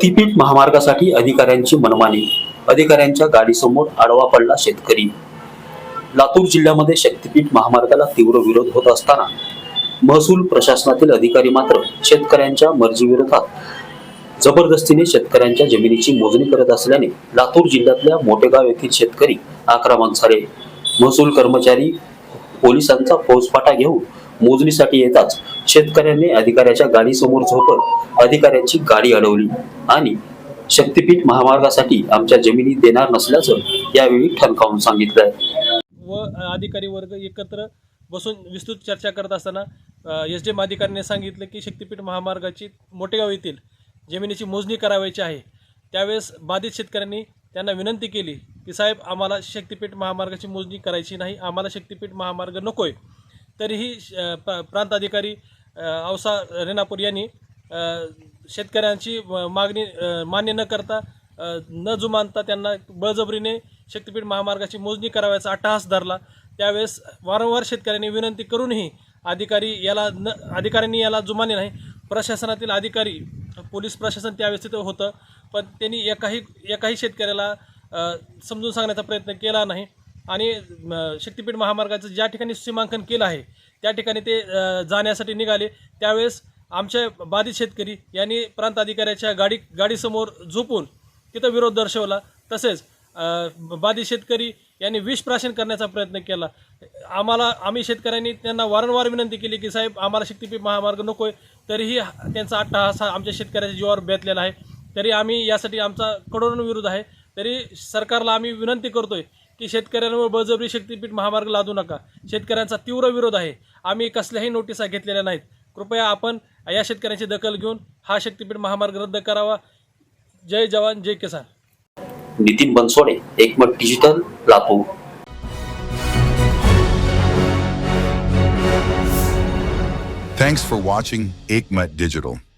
शक्तीपीठ महामार्गासाठी अधिकाऱ्यांची मनमानी. अधिकाऱ्यांच्या गाडीसमोर आडवा पडला शेतकरी. लातूर जिल्ह्यामध्ये शक्तीपीठ महामार्गाला तीव्र विरोध होत असताना महसूल प्रशासनातील अधिकारी मात्र शेतकऱ्यांच्या मर्जीविरोधात जबरदस्तीने शेतकऱ्यांच्या जमिनीची मोजणी करत असल्याने लातूर जिल्ह्यातल्या मोठेगाव येथील शेतकरी आक्रमक झाले. महसूल कर्मचारी पोलिसांचा फौजफाटा घेऊन मोजणीसाठी येताच शेतकऱ्यांनी अधिकाऱ्याच्या गाडीसमोर झोपत अधिकाऱ्यांची गाडी अडवली आणि शक्तीपीठ महामार्गासाठी आमच्या जमिनी देणार नसल्याचं यावेळी ठणकावून सांगितलंय व अधिकारी वर्ग एकत्र बसून विस्तृत चर्चा करत असताना एस डी एम अधिकाऱ्यांनी सांगितलं की शक्तीपीठ महामार्गाची मोठेगाव येथील जमिनीची मोजणी करावायची आहे. त्यावेळेस बाधित शेतकऱ्यांनी त्यांना विनंती केली की साहेब आम्हाला शक्तीपीठ महामार्गाची मोजणी करायची नाही. आम्हाला शक्तीपीठ महामार्ग नको आहे तरीही अ, प्रा प्रांत अधिकारी औसा रेणापूर यांनी शेतकऱ्यांची मागणी मान्य न करता न जुमानता त्यांना बळजबरीने शक्तीपीठ महामार्गाची मोजणी करावयाचा अट्टहास धरला. त्यावेळेस वारंवार शेतकऱ्यांनी विनंती करूनही अधिकारी याला न अधिकाऱ्यांनी याला जुमाने नाही प्रशासनातील अधिकारी पोलीस प्रशासन त्यावेळेस तिथं होतं. पण त्यांनी एकाही एकाही शेतकऱ्याला समजून सांगण्याचा प्रयत्न केला नाही. आणि शक्तीपीठ महामार्गाचं ज्या ठिकाणी सीमांकन केलं आहे त्या ठिकाणी ते जाण्यासाठी निघाले. त्यावेळेस आमच्या बाधित शेतकरी यांनी प्रांत अधिकाऱ्याच्या गाडी गाडीसमोर झोपून तिथं विरोध दर्शवला. तसेच बाधित शेतकरी यांनी विष प्राशन करण्याचा प्रयत्न केला. आम्हाला आम्ही शेतकऱ्यांनी त्यांना वारंवार विनंती केली की साहेब आम्हाला शक्तीपीठ महामार्ग नको आहे तरीही हा- त्यांचा अट्टहास हा आमच्या शेतकऱ्याच्या जीवावर बेतलेला आहे. तरी आम्ही यासाठी आमचा कडोन विरोध आहे. तरी सरकारला आम्ही विनंती करतोय की शेतकऱ्यांवर बळजबरी शक्तीपीठ महामार्ग लादू नका. शेतकऱ्यांचा तीव्र विरोध आहे. आम्ही कसल्याही नोटिसा घेतलेल्या नाहीत. कृपया आपण या शेतकऱ्यांची दखल घेऊन हा शक्तीपीठ महामार्ग रद्द करावा. जय जवान जय किसान. Nitin Bansode Ekmat digital Latur. Thanks for watching Aikmat Digital.